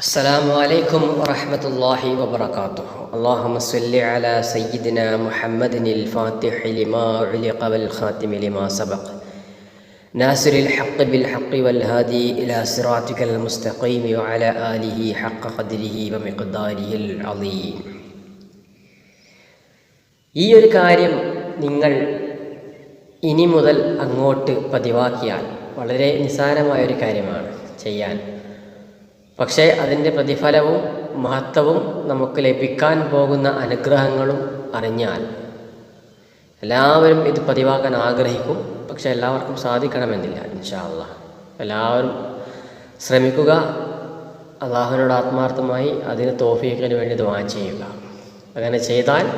السلام عليكم ورحمة الله وبركاته اللهم صل على سيدنا محمد الفاتح لما علق والخاتم لما سبق ناصر الحق بالحق والهادي إلى صراطك المستقيم وعلى آله حق قدره ومقداره العظيم ഈ ഒരു കാര്യം നിങ്ങൾ ഇനി മുതൽ അങ്ങോട്ട് പതിവാക്കിയാൽ വളരെ നിസ്സാരമായ ഒരു കാര്യമാണ് ചെയ്യാൻ പക്ഷേ അതിന്റെ പ്രതിഫലവും മഹത്വവും നമുക്ക് ലഭിക്കാൻ പോകുന്ന അനുഗ്രഹങ്ങളും അറിഞ്ഞാൽ എല്ലാവരും ഇത് പതിവാക്കാൻ ആഗ്രഹിക്കും. പക്ഷെ എല്ലാവർക്കും സാധിക്കണമെന്നില്ല ഇൻഷാല്ല എല്ലാവരും ശ്രമിക്കുക. അള്ളാഹുവിനോട് ആത്മാർത്ഥമായി അതിന് തോഫീക്കിന് വേണ്ടി ദ്വാ ചെയ്യുക. അങ്ങനെ ചെയ്താൽ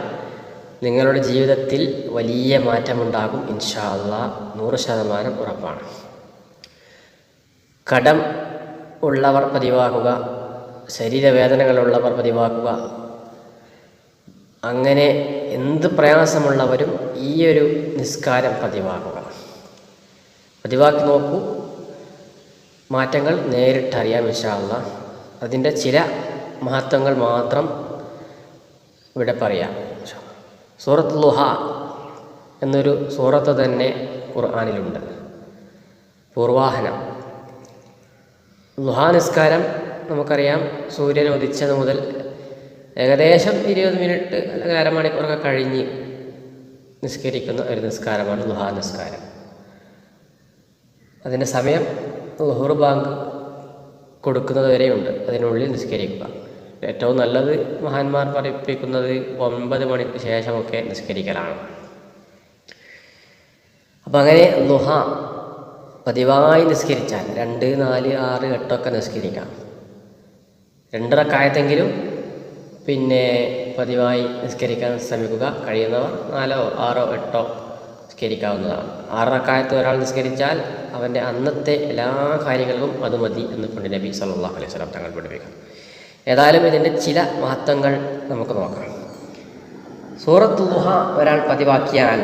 നിങ്ങളുടെ ജീവിതത്തിൽ വലിയ മാറ്റമുണ്ടാകും ഇൻഷാ നൂറ് ശതമാനം ഉറപ്പാണ്. കടം ഉള്ളവർ പതിവാക്കുക ശരീരവേദനകളുള്ളവർ പതിവാക്കുക. അങ്ങനെ എന്ത് പ്രയാസമുള്ളവരും ഈ ഒരു നിസ്കാരം പതിവാക്കുക. പതിവാക്കി നോക്കൂ. മാറ്റങ്ങൾ നേരിട്ടറിയാം വിശാള അതിന്റെ ചില മഹത്വങ്ങൾ മാത്രം ഇവിടെ പറയാം. സൂറത്ത് ലുഹ എന്നൊരു സൂറത്ത് തന്നെ ഖുർആാനിലുണ്ട്. പൂർവാഹനം. ലുഹാ നിസ്കാരം നമുക്കറിയാം. സൂര്യൻ ഉദിച്ചത് മുതൽ ഏകദേശം ഇരുപത് മിനിറ്റ് അല്ലെങ്കിൽ അരമണിക്കൂറൊക്കെ കഴിഞ്ഞ് നിസ്കരിക്കുന്ന ഒരു നിസ്കാരമാണ് ലുഹാ നിസ്കാരം അതിന്റെ സമയം ലുഹുർ ബാങ്ക് കൊടുക്കുന്നത് വരെയുണ്ട്. അതിനുള്ളിൽ നിസ്കരിക്കുക. ഏറ്റവും നല്ലത് മഹാന്മാർ പഠിപ്പിക്കുന്നത് ഒൻപത് മണിക്ക് ശേഷമൊക്കെ നിസ്കരിക്കലാണ്. അപ്പം അങ്ങനെ ലുഹ പതിവായി നിസ്കരിച്ചാൽ രണ്ട് നാല് ആറ് എട്ടൊക്കെ നിസ്കരിക്കാം രണ്ടിറക്കായത്തെങ്കിലും പിന്നെ പതിവായി നിസ്കരിക്കാൻ ശ്രമിക്കുക. കഴിയുന്നവർ നാലോ ആറോ എട്ടോ നിസ്കരിക്കാവുന്നതാണ്. ആറക്കായത്ത് ഒരാൾ നിസ്കരിച്ചാൽ അവന്റെ അന്നത്തെ എല്ലാ കാര്യങ്ങൾക്കും അത് മതി എന്ന് പണ്ട് നബി സല്ലാ അലൈഹി സ്വലാം തങ്ങൾ പഠിപ്പിക്കാം ഏതായാലും ഇതിന്റെ ചില മഹത്വങ്ങൾ നമുക്ക് നോക്കാം. സൂറത്ത് ദുഹ ഒരാൾ പതിവാക്കിയാൽ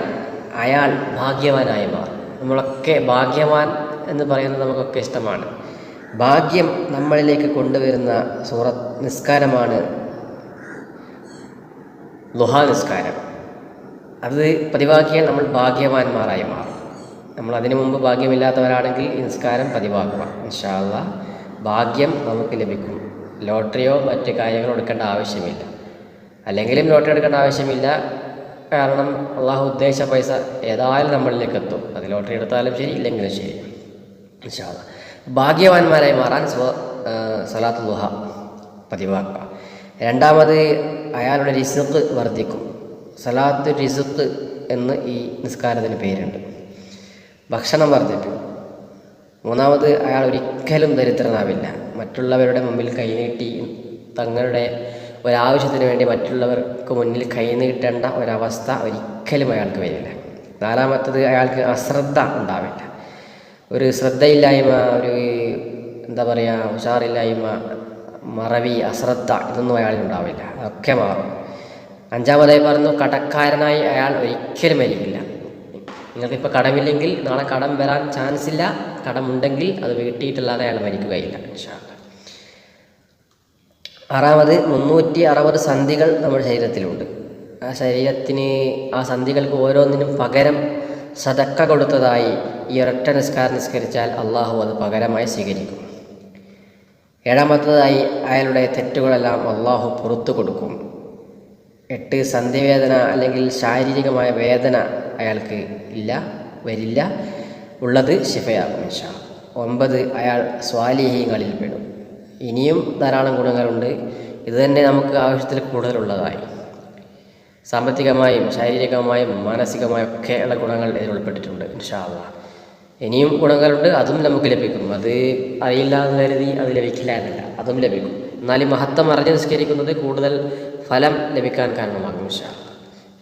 അയാൾ ഭാഗ്യവാനായി മാറും. നമ്മളൊക്കെ ഭാഗ്യവാൻ എന്ന് പറയുന്നത് നമുക്കൊക്കെ ഇഷ്ടമാണ്. ഭാഗ്യം നമ്മളിലേക്ക് കൊണ്ടുവരുന്ന സൂറത്ത് നിസ്കാരമാണ് ലുഹാ നിസ്കാരം. അത് പതിവാക്കിയാൽ നമ്മൾ ഭാഗ്യവാന്മാരായി മാറും. നമ്മൾ അതിനു മുമ്പ് ഭാഗ്യമില്ലാത്തവരാണെങ്കിൽ ഈ നിസ്കാരം പതിവാക്കുക ഇൻഷാല്ല ഭാഗ്യം നമുക്ക് ലഭിക്കും. ലോട്ടറിയോ മറ്റ് കാര്യങ്ങളോ എടുക്കേണ്ട ആവശ്യമില്ല. അല്ലെങ്കിലും ലോട്ടറി എടുക്കേണ്ട ആവശ്യമില്ല. കാരണം അള്ളാഹു ഉദ്ദേശിച്ച പൈസ ഏതായാലും നമ്മളിലേക്ക് എത്തും അത് ലോട്ടറി എടുത്താലും ശരി ഇല്ലെങ്കിലും ശരി. ഇൻഷാല്ല ഭാഗ്യവാന്മാരായി മാറാൻ സ്വ സലാത്ത് ദുഹ പതിവാക്കുക. രണ്ടാമത് അയാളുടെ റിസുക്ക് വർദ്ധിക്കും. സലാത്ത് റിസുക്ക് എന്ന് ഈ നിസ്കാരത്തിന് പേരുണ്ട്. ഭക്ഷണം വർദ്ധിക്കും മൂന്നാമത് അയാൾ ഒരിക്കലും ദരിദ്രനാവില്ല. മറ്റുള്ളവരുടെ മുമ്പിൽ കൈനീട്ടി തങ്ങളുടെ ഒരാവശ്യത്തിന് വേണ്ടി മറ്റുള്ളവർക്ക് മുന്നിൽ കൈനീട്ടേണ്ട ഒരവസ്ഥ ഒരിക്കലും അയാൾക്ക് വരില്ല. നാലാമത്തത് അയാൾക്ക് അശ്രദ്ധ ഉണ്ടാവില്ല. ഒരു ശ്രദ്ധയില്ലായ്മ ഒരു എന്താ പറയുക ഉഷാറില്ലായ്മ മറവി അശ്രദ്ധ ഇതൊന്നും അയാളിൽ ഉണ്ടാവില്ല. അതൊക്കെ മാറും. അഞ്ചാമതായി പറഞ്ഞു കടക്കാരനായി അയാൾ ഒരിക്കലും വരില്ല. നിങ്ങൾക്കിപ്പോൾ കടമില്ലെങ്കിൽ നാളെ കടം വരാൻ ചാൻസ് ഇല്ല. കടമുണ്ടെങ്കിൽ അത് വീട്ടിയിട്ടല്ലാതെ അയാൾ മരിക്കുകയില്ല ഇൻഷാല്ല ആറാമത് മുന്നൂറ്റി അറുപത് സന്ധികൾ നമ്മുടെ ശരീരത്തിലുണ്ട്. ആ ശരീരത്തിന് ആ സന്ധികൾക്ക് ഓരോന്നിനും പകരം സതക്ക കൊടുത്തതായി ഈ ഒരൊറ്റ നിസ്കാരം നിസ്കരിച്ചാൽ അള്ളാഹു അത് പകരമായി സ്വീകരിക്കും. ഏഴാമത്തതായി അയാളുടെ തെറ്റുകളെല്ലാം അള്ളാഹു പുറത്തു കൊടുക്കും. എട്ട് സന്ധിവേദന അല്ലെങ്കിൽ ശാരീരികമായ വേദന അയാൾക്ക് ഇല്ല വരില്ല. ഉള്ളത് ശിഫയാകും ഇൻഷാ ഒമ്പത് അയാൾ സ്വാലിഹീങ്ങളിൽ പെടും. ഇനിയും ധാരാളം ഗുണങ്ങളുണ്ട്. ഇത് തന്നെ നമുക്ക് ആവശ്യത്തിൽ കൂടുതലുള്ളതായി. സാമ്പത്തികമായും ശാരീരികമായും മാനസികമായും ഒക്കെ ഉള്ള ഗുണങ്ങൾ ഇതിൽ ഉൾപ്പെട്ടിട്ടുണ്ട് ഇൻഷാല്ല ഇനിയും ഗുണങ്ങളുണ്ട് അതും നമുക്ക് ലഭിക്കും. അത് അറിയില്ല എന്ന് കരുതി അത് ലഭിക്കില്ല എന്നല്ല അതും ലഭിക്കും. എന്നാലും മഹത്വം അറിഞ്ഞ് നിസ്കരിക്കുന്നത് കൂടുതൽ ഫലം ലഭിക്കാൻ കാരണമാകും ഇൻഷാ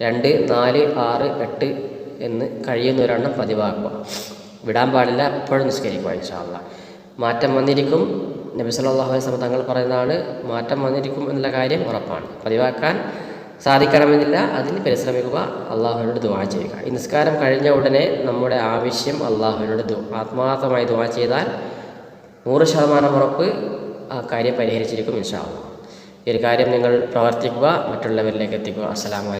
രണ്ട് നാല് ആറ് എട്ട് എന്ന് കഴിയുന്ന ഒരെണ്ണം പതിവാക്കുക വിടാൻ പാടില്ല എപ്പോഴും നിസ്കരിക്കുക ഇൻഷാല്ല മാറ്റം വന്നിരിക്കും നബി സല്ലല്ലാഹു അലൈഹി തങ്ങൾ പറയുന്നതാണ് മാറ്റം വന്നിരിക്കും എന്നുള്ള കാര്യം ഉറപ്പാണ്. പതിവാക്കാൻ സാധിക്കണമെന്നില്ല അതിന് പരിശ്രമിക്കുക അള്ളാഹുവിനോട് ദുവാ ചെയ്യുക. ഈ നിസ്കാരം കഴിഞ്ഞ ഉടനെ നമ്മുടെ ആവശ്യം അള്ളാഹുവിനോട് ദു ആത്മാർത്ഥമായി ദുവാ ചെയ്താൽ നൂറ് ശതമാനം ഉറപ്പ് ആ കാര്യം പരിഹരിച്ചിരിക്കും ഇൻഷാ ഈ ഒരു കാര്യം നിങ്ങൾ പ്രവർത്തിക്കുക മറ്റുള്ളവരിലേക്ക് എത്തിക്കുക. അസ്സലാമു അലൈക്കും.